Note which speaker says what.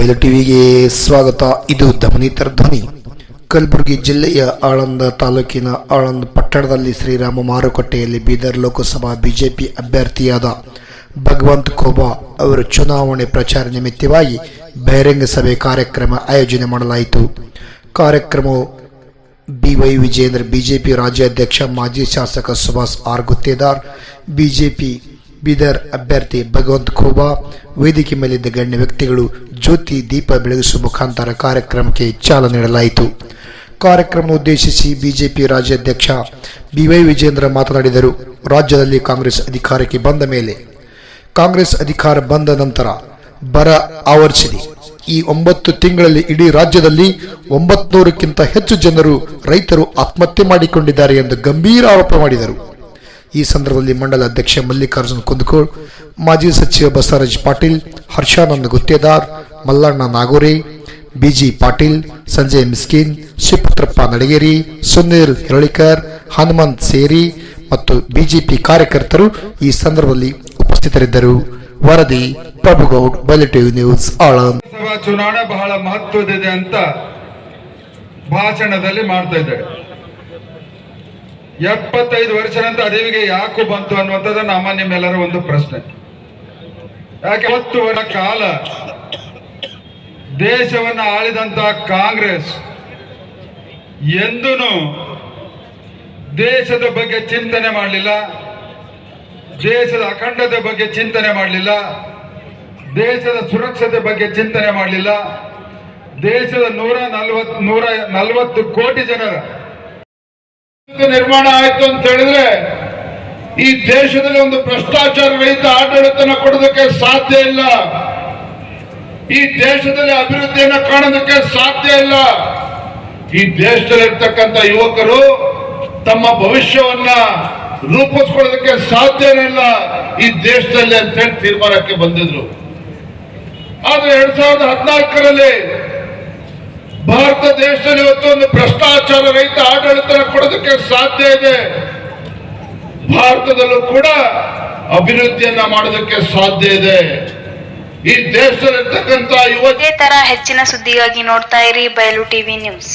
Speaker 1: ಬಯಲು ಟಿವಿಗೆ ಸ್ವಾಗತ. ಇದು ಧಮನಿತರ ಧ್ವನಿ. ಕಲಬುರಗಿ ಜಿಲ್ಲೆಯ ಆಳಂದ ತಾಲೂಕಿನ ಆಳಂದ ಪಟ್ಟಣದಲ್ಲಿ ಶ್ರೀರಾಮ ಮಾರುಕಟ್ಟೆಯಲ್ಲಿ ಬೀದರ್ ಲೋಕಸಭಾ ಬಿಜೆಪಿ ಅಭ್ಯರ್ಥಿಯಾದ ಭಗವಂತ್ ಖೋಬಾ ಅವರ ಚುನಾವಣೆ ಪ್ರಚಾರ ನಿಮಿತ್ತವಾಗಿ ಬಹಿರಂಗ ಸಭೆ ಕಾರ್ಯಕ್ರಮ ಆಯೋಜನೆ ಮಾಡಲಾಯಿತು. ಕಾರ್ಯಕ್ರಮವು ಬಿವೈ ವಿಜೇಂದ್ರ ಬಿಜೆಪಿ ರಾಜ್ಯಾಧ್ಯಕ್ಷ, ಮಾಜಿ ಶಾಸಕ ಸುಭಾಷ್ ಆರ್ ಗುತ್ತೇದಾರ್, ಬಿಜೆಪಿ ಬೀದರ್ ಅಭ್ಯರ್ಥಿ ಭಗವಂತ ಖೋಬಾ, ವೇದಿಕೆ ಮೇಲಿದ್ದ ಗಣ್ಯ ವ್ಯಕ್ತಿಗಳು ಜ್ಯೋತಿ ದೀಪ ಬೆಳಗಿಸುವ ಮುಖಾಂತರ ಕಾರ್ಯಕ್ರಮಕ್ಕೆ ಚಾಲನೆ ನೀಡಲಾಯಿತು. ಕಾರ್ಯಕ್ರಮ ಉದ್ದೇಶಿಸಿ ಬಿಜೆಪಿ ರಾಜ್ಯಾಧ್ಯಕ್ಷ ಬಿವೈ ವಿಜೇಂದ್ರ ಮಾತನಾಡಿದರು. ರಾಜ್ಯದಲ್ಲಿ ಕಾಂಗ್ರೆಸ್ ಅಧಿಕಾರಕ್ಕೆ ಬಂದ ಮೇಲೆ, ಕಾಂಗ್ರೆಸ್ ಅಧಿಕಾರ ಬಂದ ನಂತರ ಬರ ಆವರಿಸಿದೆ. ಈ ಒಂಬತ್ತು ತಿಂಗಳಲ್ಲಿ ಇಡೀ ರಾಜ್ಯದಲ್ಲಿ ಒಂಬತ್ನೂರಕ್ಕಿಂತ ಹೆಚ್ಚು ಜನರು ರೈತರು ಆತ್ಮಹತ್ಯೆ ಮಾಡಿಕೊಂಡಿದ್ದಾರೆ ಎಂದು ಗಂಭೀರ ಆರೋಪ ಮಾಡಿದರು. ಈ ಸಂದರ್ಭದಲ್ಲಿ ಮಂಡಲ ಅಧ್ಯಕ್ಷ ಮಲ್ಲಿಕಾರ್ಜುನ್ ಕುಂದಕೋಳ್, ಮಾಜಿ ಸಚಿವ ಬಸವರಾಜ್ ಪಾಟೀಲ್, ಹರ್ಷಾನಂದ್ ಗುತ್ತೇದಾರ್, ಮಲ್ಲಣ್ಣ ನಾಗೋರಿ, ಬಿಜಿ ಪಾಟೀಲ್, ಸಂಜಯ್ ಮಿಸ್ಕಿನ್, ಶಿವಪುತ್ರಪ್ಪ ನಡಗೇರಿ, ಸುನೀಲ್ ಹಿರಳಿಕರ್, ಹನುಮಂತ್ ಸೇರಿ ಮತ್ತು ಬಿಜೆಪಿ ಕಾರ್ಯಕರ್ತರು ಈ ಸಂದರ್ಭದಲ್ಲಿ ಉಪಸ್ಥಿತರಿದ್ದರು. ವರದಿ, ಪ್ರಭುಗೌಡ್ ಬಲಿಟಿವ್ ನ್ಯೂಸ್ ಆಳಂದ್
Speaker 2: ಚುನಾವಣೆ ಬಹಳ ಮಹತ್ವದಿದೆ ಅಂತ ಭಾಷಣದಲ್ಲಿ ಮಾಡ್ತಾ ಇದ್ದಾರೆ. ಎಪ್ಪತ್ತೈದು ವರ್ಷ ನಂತರ ಅದೇವಿಗೆ ಯಾಕೂ ಬಂತು ಅನ್ನುವಂಥದ್ದು ನಮ್ಮ ನಿಮ್ಮೆಲ್ಲರ ಒಂದು ಪ್ರಶ್ನೆ. ಯಾಕೆ ಹತ್ತು ವರ್ಷ ಕಾಲ ದೇಶವನ್ನ ಆಳಿದಂತ ಕಾಂಗ್ರೆಸ್ ಎಂದೂ ದೇಶದ ಬಗ್ಗೆ ಚಿಂತನೆ ಮಾಡಲಿಲ್ಲ, ದೇಶದ ಅಖಂಡತೆ ಬಗ್ಗೆ ಚಿಂತನೆ ಮಾಡಲಿಲ್ಲ, ದೇಶದ ಸುರಕ್ಷತೆ ಬಗ್ಗೆ ಚಿಂತನೆ ಮಾಡಲಿಲ್ಲ, ದೇಶದ ನೂರ ನಲ್ವತ್ ನೂರ ನಲ್ವತ್ತು ಕೋಟಿ ಜನರ ನಿರ್ಮಾಣ ಆಯ್ತು ಅಂತ ಹೇಳಿದ್ರೆ ಈ ದೇಶದಲ್ಲಿ ಒಂದು ಭ್ರಷ್ಟಾಚಾರ ರಹಿತ ಆಡಳಿತನ ಕೊಡೋದಕ್ಕೆ ಸಾಧ್ಯ ಇಲ್ಲ. ಈ ದೇಶದಲ್ಲಿ ಅಭಿವೃದ್ಧಿಯನ್ನ ಕಾಣೋದಕ್ಕೆ ಸಾಧ್ಯ ಇಲ್ಲ. ಈ ದೇಶದಲ್ಲಿರ್ತಕ್ಕಂಥ ಯುವಕರು ತಮ್ಮ ಭವಿಷ್ಯವನ್ನ ರೂಪಿಸ್ಕೊಳ್ಳೋದಕ್ಕೆ ಸಾಧ್ಯನೇ ಇಲ್ಲ. ಈ ದೇಶದಲ್ಲಿ ಅಂತ ಹೇಳಿ ತೀರ್ಮಾನಕ್ಕೆ ಬಂದಿದ್ರು. ಆದ್ರೆ ಎರಡ್ ಸಾವಿರದ ಹದಿನಾಲ್ಕರಲ್ಲಿ ಭಾರತ ದೇಶದಲ್ಲಿ ಇವತ್ತು ಒಂದು ಭ್ರಷ್ಟಾಚಾರ ರಹಿತ ಆಡಳಿತ ಕೊಡೋದಕ್ಕೆ ಸಾಧ್ಯ ಇದೆ. ಭಾರತದಲ್ಲೂ ಕೂಡ ಅಭಿವೃದ್ಧಿಯನ್ನ ಮಾಡೋದಕ್ಕೆ ಸಾಧ್ಯ ಇದೆ. ಈ ದೇಶದಲ್ಲಿರ್ತಕ್ಕಂಥ ಯುವ
Speaker 3: ಇದೇ ತರ ಹೆಚ್ಚಿನ ಸುದ್ದಿಗಾಗಿ ನೋಡ್ತಾ ಇರಿ ಬಯಲು ಟಿವಿ ನ್ಯೂಸ್.